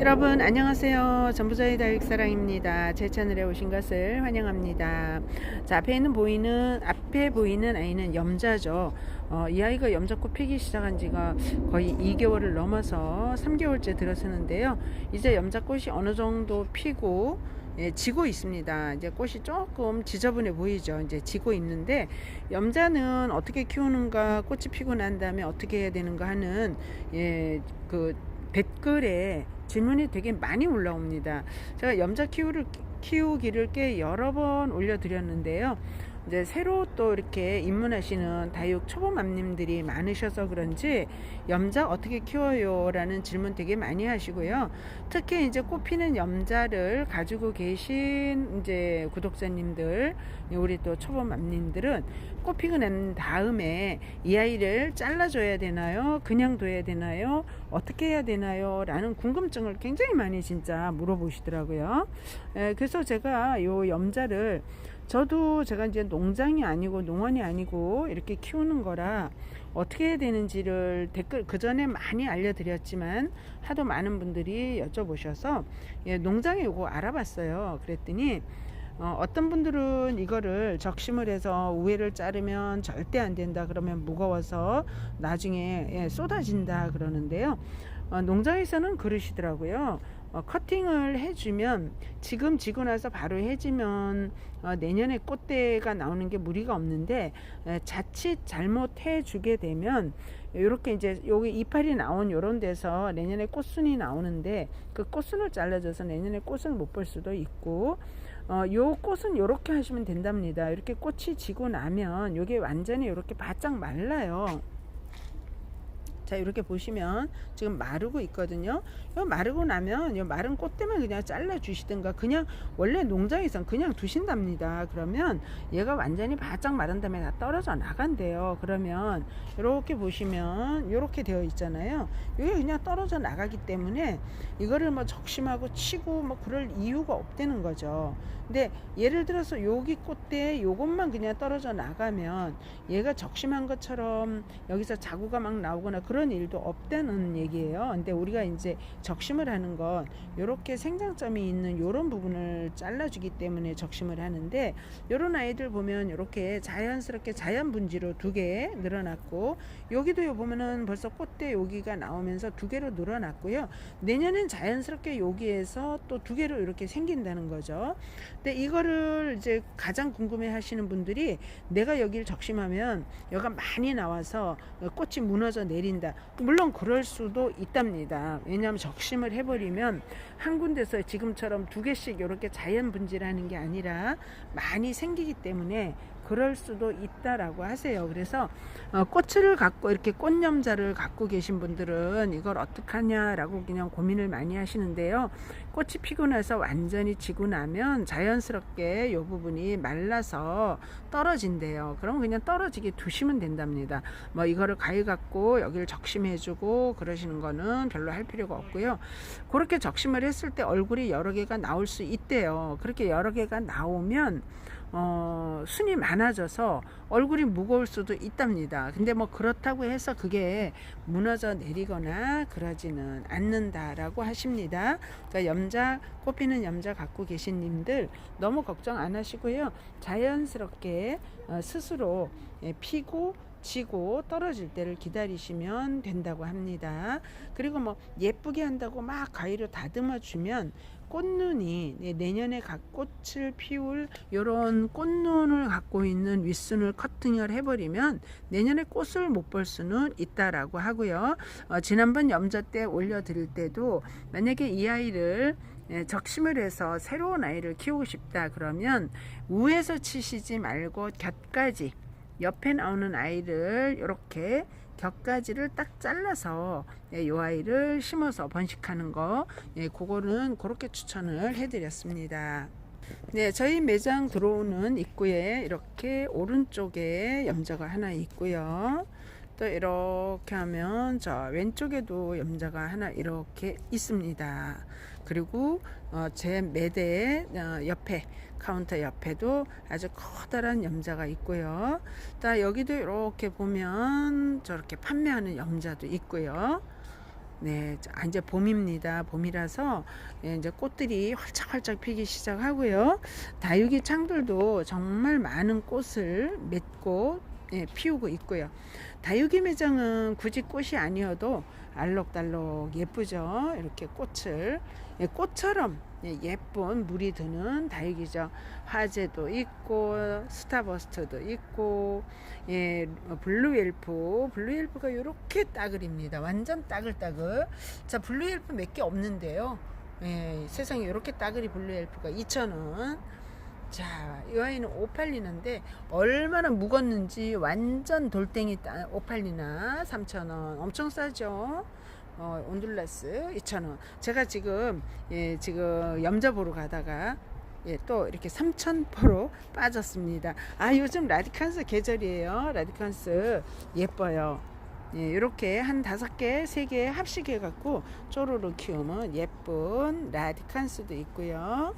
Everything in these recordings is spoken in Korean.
여러분 안녕하세요. 전부자의 다육사랑입니다. 제 채널에 오신 것을 환영합니다. 자 앞에 있는 보이는 앞에 보이는 아이는 염자죠. 어, 이 아이가 염자꽃 피기 시작한 지가 거의 2개월을 넘어서 3개월째 들어서는데요. 이제 염자꽃이 어느 정도 피고 예, 지고 있습니다. 이제 꽃이 조금 지저분해 보이죠. 이제 지고 있는데 염자는 어떻게 키우는가, 꽃이 피고 난 다음에 어떻게 해야 되는가 하는 예, 그 댓글에 질문이 되게 많이 올라옵니다. 제가 염자 키우를, 키우기를 꽤 여러 번 올려드렸는데요. 이제 새로 또 이렇게 입문하시는 다육 초보맘님들이 많으셔서 그런지 염자 어떻게 키워요? 라는 질문 되게 많이 하시고요. 특히 이제 꽃피는 염자를 가지고 계신 이제 구독자님들, 우리 또 초보맘님들은 꽃피고 난 다음에 이 아이를 잘라줘야 되나요? 그냥 둬야 되나요? 어떻게 해야 되나요? 라는 궁금증을 굉장히 많이 진짜 물어보시더라고요. 에, 그래서 제가 요 염자를 저도 제가 이제 농장이 아니고 농원이 아니고 이렇게 키우는 거라 어떻게 해야 되는지를 댓글 그 전에 많이 알려드렸지만 하도 많은 분들이 여쭤보셔서 예, 농장에 요거 알아봤어요. 그랬더니 어, 떤 분들은 이거를 적심을 해서 우회를 자르면 절대 안 된다 그러면 무거워서 나중에 예, 쏟아진다 그러는데요. 어, 농장에서는 그러시더라고요. 어, 커팅을 해주면 지금 지고 나서 바로 해지면 어, 내년에 꽃대가 나오는 게 무리가 없는데 에, 자칫 잘못해 주게 되면 이렇게 이제 여기 이파리 나온 요런 데서 내년에 꽃순이 나오는데 그 꽃순을 잘라줘서 내년에 꽃을 못 볼 수도 있고 어, 요 꽃은 요렇게 하시면 된답니다. 이렇게 꽃이 지고 나면 요게 완전히 이렇게 바짝 말라요. 자 이렇게 보시면 지금 마르고 있거든요. 요 마르고 나면 요 마른 꽃 때문에 그냥 잘라 주시든가 그냥 원래 농장에선 그냥 두신답니다. 그러면 얘가 완전히 바짝 마른 다음에 다 떨어져 나간대요. 그러면 이렇게 보시면 이렇게 되어 있잖아요. 이게 그냥 떨어져 나가기 때문에 이거를 뭐 적심하고 치고 뭐 그럴 이유가 없다는 거죠. 근데 예를 들어서 여기 꽃대 요것만 그냥 떨어져 나가면 얘가 적심한 것처럼 여기서 자구가 막 나오거나 그런 그런 일도 없다는 얘기예요. 근데 우리가 이제 적심을 하는 건 이렇게 생장점이 있는 이런 부분을 잘라주기 때문에 적심을 하는데 이런 아이들 보면 이렇게 자연스럽게 자연 분지로 두 개 늘어났고 여기도 보면은 벌써 꽃대 여기가 나오면서 두 개로 늘어났고요. 내년엔 자연스럽게 여기에서 또 두 개로 이렇게 생긴다는 거죠. 근데 이거를 이제 가장 궁금해 하시는 분들이 내가 여기를 적심하면 여가 많이 나와서 꽃이 무너져 내린다. 물론 그럴 수도 있답니다. 왜냐하면 적심을 해버리면 한 군데서 지금처럼 두 개씩 이렇게 자연 분질하는 게 아니라 많이 생기기 때문에 그럴 수도 있다라고 하세요. 그래서 어, 꽃을 갖고 이렇게 꽃염자를 갖고 계신 분들은 이걸 어떡하냐라고 그냥 고민을 많이 하시는데요. 꽃이 피고 나서 완전히 지고 나면 자연스럽게 이 부분이 말라서 떨어진대요. 그럼 그냥 떨어지게 두시면 된답니다. 뭐 이거를 가위 갖고 여기를 적심해주고 그러시는 거는 별로 할 필요가 없고요. 그렇게 적심을 했을 때 얼굴이 여러 개가 나올 수 있대요. 그렇게 여러 개가 나오면 어, 순이 많아져서 얼굴이 무거울 수도 있답니다. 근데 뭐 그렇다고 해서 그게 무너져 내리거나 그러지는 않는다라고 하십니다. 그러니까 염자, 꽃피는 염자 갖고 계신 님들 너무 걱정 안 하시고요. 자연스럽게 어, 스스로 예, 피고 지고 떨어질 때를 기다리시면 된다고 합니다. 그리고 뭐 예쁘게 한다고 막 가위로 다듬어 주면 꽃눈이 내년에 각 꽃을 피울 이런 꽃눈을 갖고 있는 윗순을 커팅을 해버리면 내년에 꽃을 못 볼 수는 있다라고 하고요. 어, 지난번 염자 때 올려드릴 때도 만약에 이 아이를 예, 적심을 해서 새로운 아이를 키우고 싶다 그러면 우에서 치시지 말고 곁까지 옆에 나오는 아이를 이렇게 격가지를 딱 잘라서 예, 이 아이를 심어서 번식하는 거 예, 그거는 그렇게 추천을 해드렸습니다. 네, 저희 매장 들어오는 입구에 이렇게 오른쪽에 염자가 하나 있고요. 또 이렇게 하면 저 왼쪽에도 염자가 하나 이렇게 있습니다. 그리고 어, 제 매대 어, 옆에 카운터 옆에도 아주 커다란 염자가 있고요. 자 여기도 이렇게 보면 저렇게 판매하는 염자도 있고요. 네, 자, 이제 봄입니다. 봄이라서 예, 이제 꽃들이 활짝활짝 피기 시작하고요. 다육이 창들도 정말 많은 꽃을 맺고 예, 피우고 있고요. 다육이 매장은 굳이 꽃이 아니어도 알록달록 예쁘죠. 이렇게 꽃을 예, 꽃처럼 예, 예쁜 물이 드는 다육이죠. 화재도 있고 스타버스트도 있고 예, 블루엘프 블루엘프가 이렇게 따글입니다. 완전 따글따글. 자 블루엘프 몇 개 없는데요. 예, 세상에 이렇게 따글이 블루엘프가 2,000원. 자, 이 아이는 오팔리나인데 얼마나 묵었는지 완전 돌덩이 따, 오팔리나 3,000원. 엄청 싸죠? 어, 온둘라스 2,000원. 제가 지금 예, 지금 염자 보러 가다가 예, 또 이렇게 3,000%로 빠졌습니다. 아, 요즘 라디칸스 계절이에요. 라디칸스 예뻐요. 예, 이렇게 한 다섯 개, 세 개 합식해 갖고 쪼르르 키우면 예쁜 라디칸스도 있고요.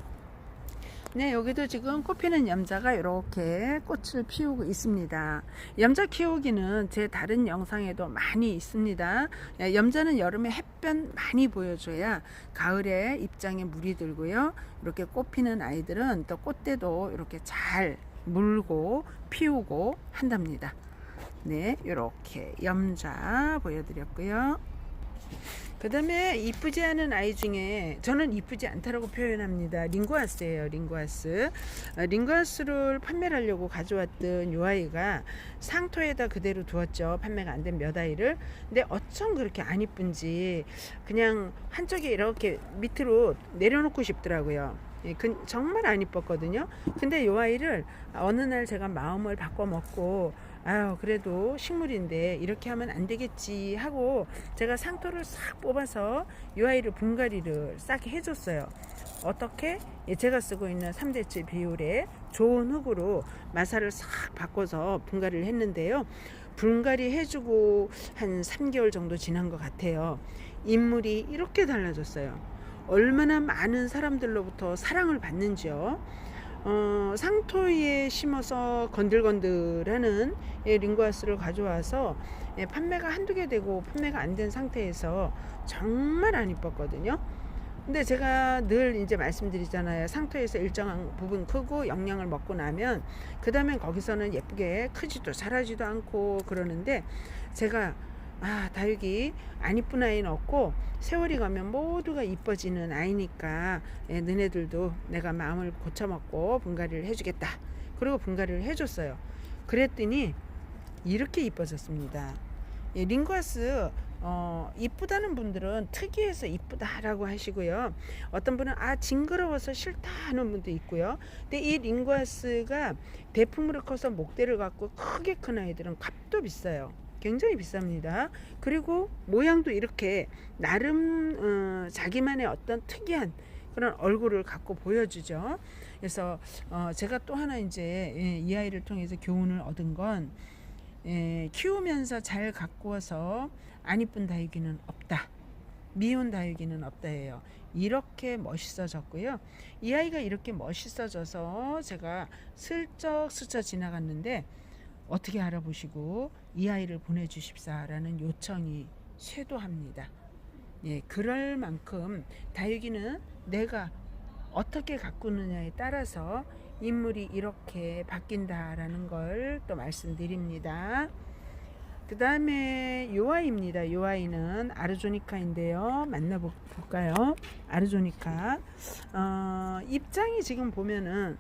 네, 여기도 지금 꽃피는 염자가 이렇게 꽃을 피우고 있습니다. 염자 키우기는 제 다른 영상에도 많이 있습니다. 예, 염자는 여름에 햇볕 많이 보여줘야 가을에 입장에 물이 들고요. 이렇게 꽃피는 아이들은 또 꽃대도 이렇게 잘 물고 피우고 한답니다. 네, 이렇게 염자 보여드렸고요. 그 다음에 이쁘지 않은 아이 중에 저는 이쁘지 않다라고 표현합니다. 링구아스예요. 링구아스. 어, 링구아스를 판매를 하려고 가져왔던 요 아이가 상토에다 그대로 두었죠. 판매가 안 된 몇 아이를. 근데 어쩜 그렇게 안 이쁜지 그냥 한쪽에 이렇게 밑으로 내려놓고 싶더라고요. 예, 그, 정말 안 이뻤거든요. 근데 요 아이를 어느 날 제가 마음을 바꿔 먹고 아유 그래도 식물인데 이렇게 하면 안 되겠지 하고 제가 상토를 싹 뽑아서 이 아이를 분갈이를 싹 해줬어요. 어떻게? 예, 제가 쓰고 있는 3대째 비율에 좋은 흙으로 마사를 싹 바꿔서 분갈이를 했는데요. 분갈이 해주고 한 3개월 정도 지난 것 같아요. 인물이 이렇게 달라졌어요. 얼마나 많은 사람들로부터 사랑을 받는지요. 어, 상토에 심어서 건들건들하는 예, 링과스를 가져와서 예, 판매가 한두 개 되고 판매가 안 된 상태에서 정말 안 이뻤거든요. 근데 제가 늘 이제 말씀드리잖아요. 상토에서 일정한 부분 크고 영양을 먹고 나면 그 다음엔 거기서는 예쁘게 크지도 자라지도 않고 그러는데 제가 아 다육이 안 이쁜 아이는 없고 세월이 가면 모두가 이뻐지는 아이니까 예, 너네들도 내가 마음을 고쳐먹고 분갈이를 해주겠다 그리고 분갈이를 해줬어요 그랬더니 이렇게 이뻐졌습니다 예, 링과스 어, 이쁘다는 분들은 특이해서 이쁘다라고 하시고요. 어떤 분은 아 징그러워서 싫다 하는 분도 있고요. 근데 이 링과스가 대품으로 커서 목대를 갖고 크게 큰 아이들은 값도 비싸요. 굉장히 비쌉니다. 그리고 모양도 이렇게 나름 어, 자기만의 어떤 특이한 그런 얼굴을 갖고 보여주죠. 그래서 어, 제가 또 하나 이제 예, 이 아이를 통해서 교훈을 얻은 건 예, 키우면서 잘 가꾸어서 안 이쁜 다육이는 없다. 미운 다육이는 없다예요. 이렇게 멋있어졌고요. 이 아이가 이렇게 멋있어져서 제가 슬쩍 스쳐 지나갔는데 어떻게 알아보시고 이 아이를 보내주십사라는 요청이 쇄도합니다. 예, 그럴 만큼 다육이는 내가 어떻게 가꾸느냐에 따라서 인물이 이렇게 바뀐다라는 걸 또 말씀드립니다. 그 다음에 요 아이입니다. 요 아이는 아르조니카인데요. 만나볼까요? 아르조니카. 어, 입장이 지금 보면은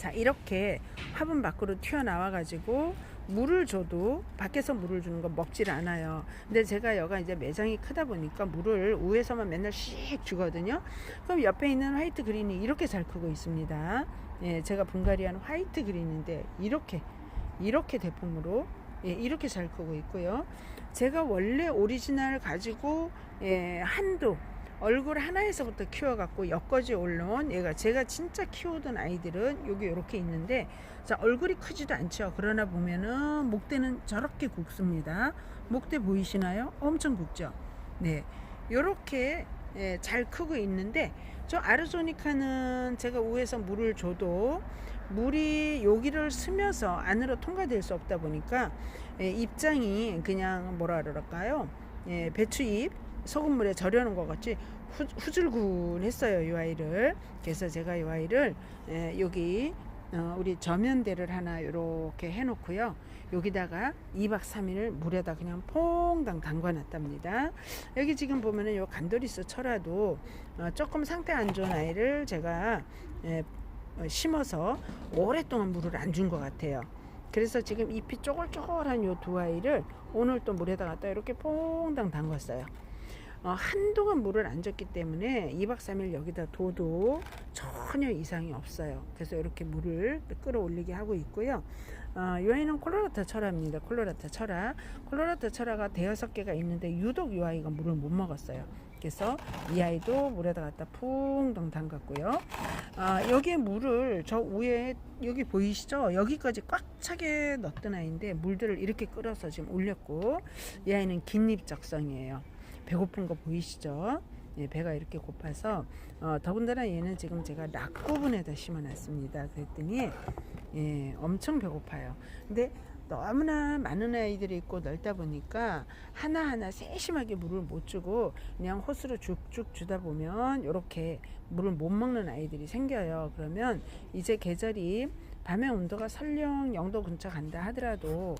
자 이렇게 화분 밖으로 튀어나와 가지고 물을 줘도 밖에서 물을 주는 건 먹질 않아요. 근데 제가 여가 이제 매장이 크다 보니까 물을 우에서만 맨날 씩 주거든요. 그럼 옆에 있는 화이트 그린이 이렇게 잘 크고 있습니다. 예, 제가 분갈이한 화이트 그린인데 이렇게 이렇게 대품으로 예, 이렇게 잘 크고 있고요. 제가 원래 오리지널 가지고 예, 한도 얼굴 하나에서부터 키워갖고 엮어지 올라온 얘가 제가 진짜 키우던 아이들은 여기 이렇게 있는데 자 얼굴이 크지도 않죠. 그러나 보면은 목대는 저렇게 굵습니다. 목대 보이시나요? 엄청 굵죠? 네. 요렇게 예, 잘 크고 있는데 저 아르조니카는 제가 위에서 물을 줘도 물이 여기를 스며서 안으로 통과될 수 없다 보니까 예, 입장이 그냥 뭐라 그럴까요? 예, 배추잎 소금물에 절여놓은 것 같이 후, 후줄근했어요 이 아이를 그래서 제가 이 아이를 예, 여기 어, 우리 저면대를 하나 이렇게 해놓고요. 여기다가 2박 3일 물에다 그냥 퐁당 담궈놨답니다. 여기 지금 보면은 요 간도리스 철화도 어, 조금 상태 안 좋은 아이를 제가 예, 어, 심어서 오랫동안 물을 안 준 것 같아요. 그래서 지금 잎이 쪼글쪼글한 요 두 아이를 오늘 또 물에다 갖다 이렇게 퐁당 담궜어요. 어, 한동안 물을 안 줬기 때문에 2박 3일 여기다 둬도 전혀 이상이 없어요. 그래서 이렇게 물을 끌어올리게 하고 있고요. 어, 이 아이는 콜로라타 철화입니다. 콜로라타 철화. 콜로라타 철화가 대여섯 개가 있는데 유독 이 아이가 물을 못 먹었어요. 그래서 이 아이도 물에다 갖다 퐁당 담갔고요. 아, 여기에 물을 저 위에 여기 보이시죠? 여기까지 꽉 차게 넣었던 아이인데 물들을 이렇게 끓여서 지금 올렸고 이 아이는 긴립적성이에요. 배고픈 거 보이시죠? 예, 배가 이렇게 고파서 어, 더군다나 얘는 지금 제가 락 부분에다 심어놨습니다. 그랬더니 예, 엄청 배고파요. 근데 너무나 많은 아이들이 있고 넓다 보니까 하나하나 세심하게 물을 못 주고 그냥 호스로 쭉쭉 주다 보면 이렇게 물을 못 먹는 아이들이 생겨요. 그러면 이제 계절이 밤의 온도가 설령 영도 근처 간다 하더라도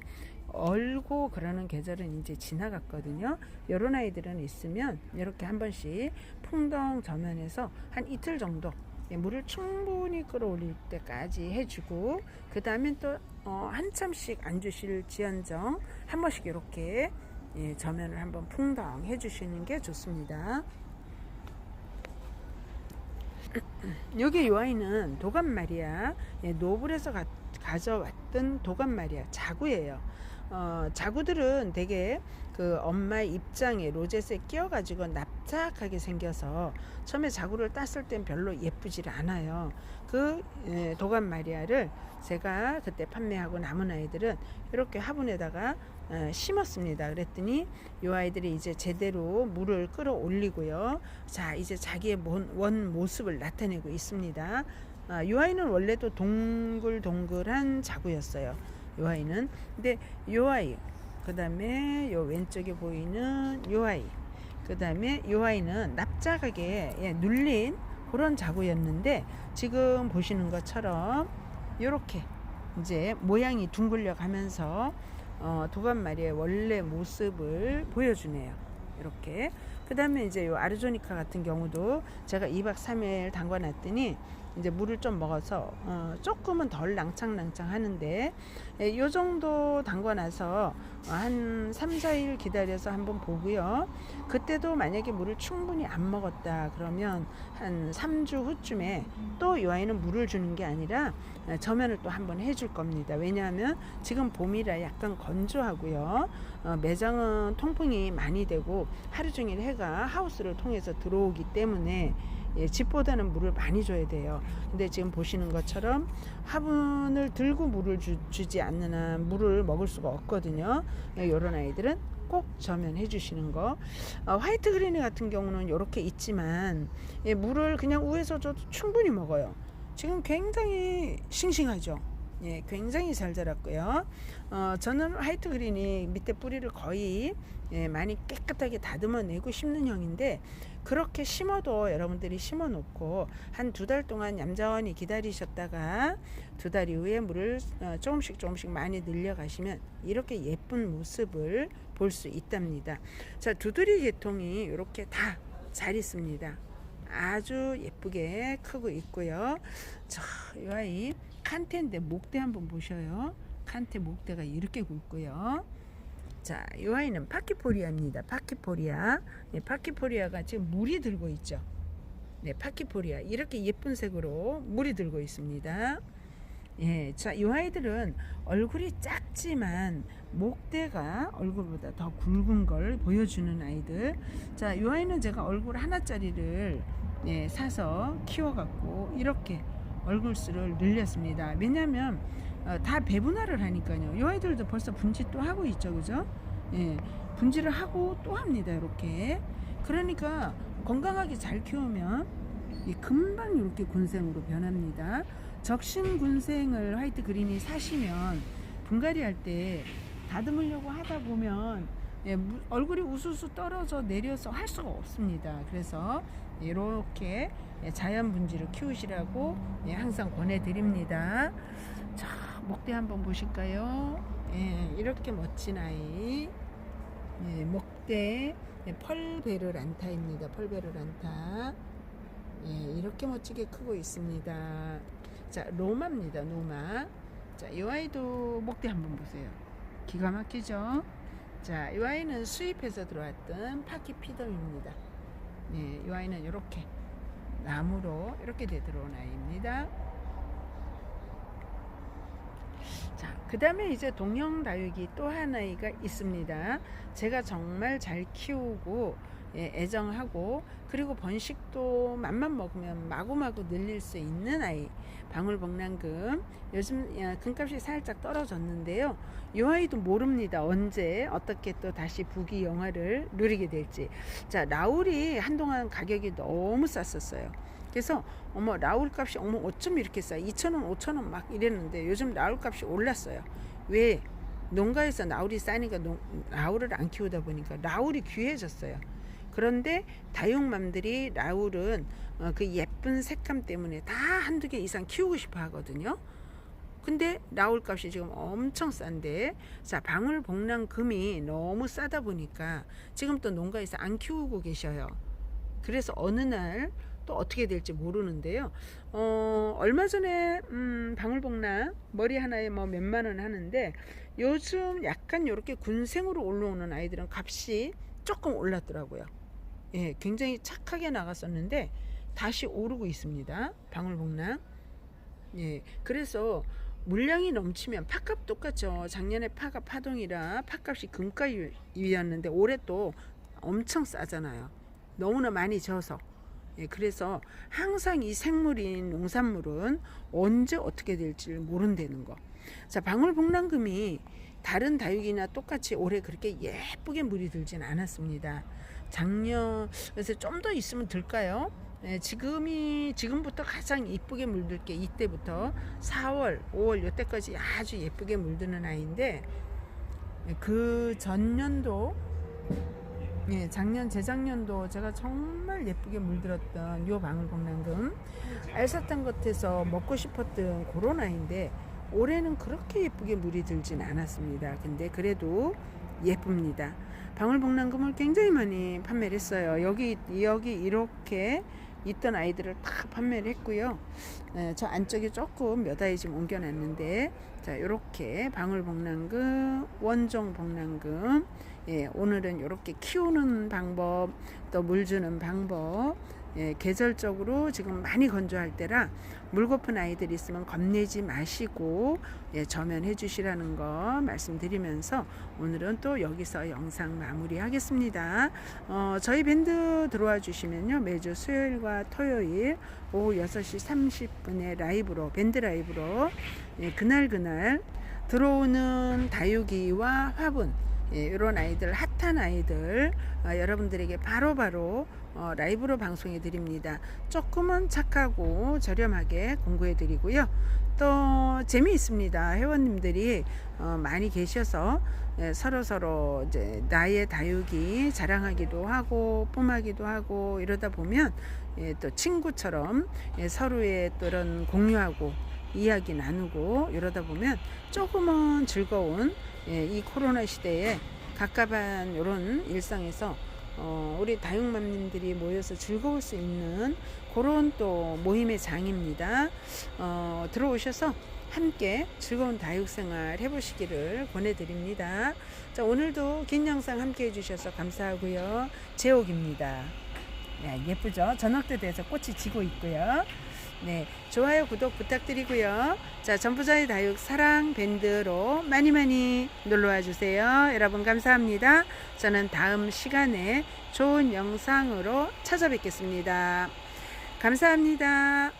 얼고 그러는 계절은 이제 지나갔거든요. 이런 아이들은 있으면 이렇게 한 번씩 풍덩 저면에서 한 이틀 정도 예, 물을 충분히 끌어올릴 때까지 해주고 그 다음엔 또 어, 한참씩 안 주실 지연정 한 번씩 이렇게 예, 저면을 한번 풍덩 해주시는 게 좋습니다. 여기 요 아이는 도감 마리아 예, 노블에서 가, 가져왔던 도감 마리아 자구예요. 어, 자구들은 되게 그 엄마의 입장에 로젯에 끼어가지고 납작하게 생겨서 처음에 자구를 땄을 땐 별로 예쁘질 않아요. 그 예, 도감 마리아를 제가 그때 판매하고 남은 아이들은 이렇게 화분에다가 어, 심었습니다. 그랬더니 이 아이들이 이제 제대로 물을 끌어올리고요. 자, 이제 자기의 원, 원 모습을 나타내고 있습니다. 아, 이 아이는 원래도 동글동글한 자구였어요. 이 아이는 근데 이 아이 그 다음에 요 왼쪽에 보이는 요 아이 그 다음에 요 아이는 납작하게 예, 눌린 그런 자구였는데 지금 보시는 것처럼 요렇게 이제 모양이 둥글려 가면서 어, 도감마리의 원래 모습을 보여주네요. 이렇게 그 다음에 이제 요 아르조니카 같은 경우도 제가 2박 3일 담궈 놨더니 이제 물을 좀 먹어서 어, 조금은 덜 낭창낭창 하는데 예, 요 정도 담궈 놔서 한 3, 4일 기다려서 한번 보고요. 그때도 만약에 물을 충분히 안 먹었다 그러면 한 3주 후쯤에 또이 아이는 물을 주는 게 아니라 어, 저면을 또 한번 해줄 겁니다. 왜냐하면 지금 봄이라 약간 건조하고요. 어, 매장은 통풍이 많이 되고 하루 종일 해가 하우스를 통해서 들어오기 때문에 예, 집보다는 물을 많이 줘야 돼요. 근데 지금 보시는 것처럼 화분을 들고 물을 주, 지 않는 한 물을 먹을 수가 없거든요. 이런 아이들은 꼭 저면해 주시는 거. 어, 화이트 그린이 같은 경우는 이렇게 있지만 예, 물을 그냥 위에서 줘도 충분히 먹어요. 지금 굉장히 싱싱하죠. 예, 굉장히 잘 자랐고요. 어, 저는 화이트 그린이 밑에 뿌리를 거의 예, 많이 깨끗하게 다듬어 내고 심는 형인데 그렇게 심어도 여러분들이 심어 놓고 한 두 달 동안 얌전히 기다리셨다가 두 달 이후에 물을 어, 조금씩 조금씩 많이 늘려 가시면 이렇게 예쁜 모습을 볼 수 있답니다. 자, 두드리 계통이 이렇게 다 잘 있습니다. 아주 예쁘게 크고 있고요. 자, 이 아이 칸테인데 목대 한번 보셔요. 칸테 목대가 이렇게 굵고요. 자, 이 아이는 파키포리아입니다. 파키포리아. 네, 파키포리아가 지금 물이 들고 있죠. 네, 파키포리아. 이렇게 예쁜 색으로 물이 들고 있습니다. 예, 자, 이 아이들은 얼굴이 작지만 목대가 얼굴보다 더 굵은 걸 보여주는 아이들. 자, 이 아이는 제가 얼굴 하나짜리를 예, 사서 키워갖고 이렇게 얼굴 수를 늘렸습니다. 왜냐하면 어, 다 배분화를 하니까요. 이 아이들도 벌써 분지 또 하고 있죠, 그죠? 예, 분지를 하고 또 합니다, 이렇게. 그러니까 건강하게 잘 키우면 이 금방 이렇게 군생으로 변합니다. 적신 군생을 화이트 그린이 사시면 분갈이 할 때 다듬으려고 하다 보면 예, 무- 얼굴이 우수수 떨어져 내려서 할 수가 없습니다. 그래서 이렇게 예, 자연 분지를 키우시라고 예, 항상 권해드립니다. 자, 목대 한번 보실까요? 예, 이렇게 멋진 아이. 예, 목대 예, 펄베르 란타입니다. 펄베르 란타. 예, 이렇게 멋지게 크고 있습니다. 자, 로마입니다. 로마. 자, 이 아이도 목대 한번 보세요. 기가 막히죠? 자, 이 아이는 수입해서 들어왔던 파키 피덤입니다. 네, 이 아이는 이렇게 나무로 이렇게 돼 들어온 아이입니다. 자, 그 다음에 이제 동영 다육이 또 하나가 있습니다. 제가 정말 잘 키우고 예, 애정하고 그리고 번식도 맘만 먹으면 마구마구 늘릴 수 있는 아이 방울복랑금. 요즘 야, 금값이 살짝 떨어졌는데요. 이 아이도 모릅니다. 언제 어떻게 또 다시 부귀 영화를 누리게 될지. 자 라울이 한동안 가격이 너무 쌌었어요. 그래서 어머 라울 값이 어머 어쩜 이렇게 싸? 2천원 5천원 막 이랬는데 요즘 라울 값이 올랐어요. 왜? 농가에서 라울이 싸니까 농, 라울을 안 키우다 보니까 라울이 귀해졌어요 그런데 다육맘들이 라울은 어, 그 예쁜 색감 때문에 다 한두 개 이상 키우고 싶어 하거든요. 근데 라울 값이 지금 엄청 싼데 자 방울 복랑 금이 너무 싸다 보니까 지금 또 농가에서 안 키우고 계셔요. 그래서 어느 날 또 어떻게 될지 모르는데요. 어, 얼마 전에 음, 방울복랑 머리 하나에 뭐 몇만 원 하는데 요즘 약간 이렇게 군생으로 올라오는 아이들은 값이 조금 올랐더라고요. 예, 굉장히 착하게 나갔었는데 다시 오르고 있습니다. 방울복랑. 예, 그래서 물량이 넘치면 팥값 똑같죠. 작년에 파가 파동이라 팥값이 금가이었는데 올해 또 엄청 싸잖아요. 너무나 많이 져서. 예, 그래서 항상 이 생물인 농산물은 언제 어떻게 될지 모른다는 거. 자, 방울복랑금이 다른 다육이나 똑같이 올해 그렇게 예쁘게 물이 들진 않았습니다. 작년 그래서 좀 더 있으면 들까요? 네, 지금이 지금부터 가장 이쁘게 물들 게 이때부터 4월, 5월 이때까지 아주 예쁘게 물드는 아이인데 네, 그 전년도 예, 작년 재작년도 제가 정말 예쁘게 물들었던 요 방울복랑금 알사탕 겉에서 먹고 싶었던 그런 아이인데 올해는 그렇게 예쁘게 물이 들진 않았습니다. 근데 그래도 예쁩니다. 방울복랑금을 굉장히 많이 판매를 했어요. 여기 여기 이렇게 있던 아이들을 다 판매를 했고요. 에, 저 안쪽에 조금 몇 아이 좀 옮겨놨는데 자 이렇게 방울복랑금, 원종복랑금 예, 오늘은 이렇게 키우는 방법 또 물 주는 방법 예, 계절적으로 지금 많이 건조할 때라 물 고픈 아이들 있으면 겁내지 마시고 예, 저면해 주시라는 거 말씀드리면서 오늘은 또 여기서 영상 마무리하겠습니다. 어, 저희 밴드 들어와 주시면요 매주 수요일과 토요일 오후 6시 30분에 라이브로 밴드 라이브로 예, 그날 그날 들어오는 다육이와 화분 예, 이런 아이들 핫한 아이들 어, 여러분들에게 바로 바로 어, 라이브로 방송해 드립니다. 조금은 착하고 저렴하게 공구해 드리고요. 또 재미있습니다. 회원님들이 어, 많이 계셔서 예, 서로 서로 이제 나의 다육이 자랑하기도 하고 뿜하기도 하고 이러다 보면 예, 또 친구처럼 예, 서로의 또 이런 공유하고 이야기 나누고 이러다 보면 조금은 즐거운 예, 이 코로나 시대에 갑갑한 이런 일상에서 어, 우리 다육맘님들이 모여서 즐거울 수 있는 그런 또 모임의 장입니다. 어, 들어오셔서 함께 즐거운 다육생활 해보시기를 권해드립니다. 자, 오늘도 긴 영상 함께 해주셔서 감사하고요. 제옥입니다. 네, 예쁘죠? 저녁 때 돼서 꽃이 지고 있고요. 네, 좋아요, 구독 부탁드리고요. 자, 전부자의 다육 사랑 밴드로 많이 많이 놀러와 주세요. 여러분 감사합니다. 저는 다음 시간에 좋은 영상으로 찾아뵙겠습니다. 감사합니다.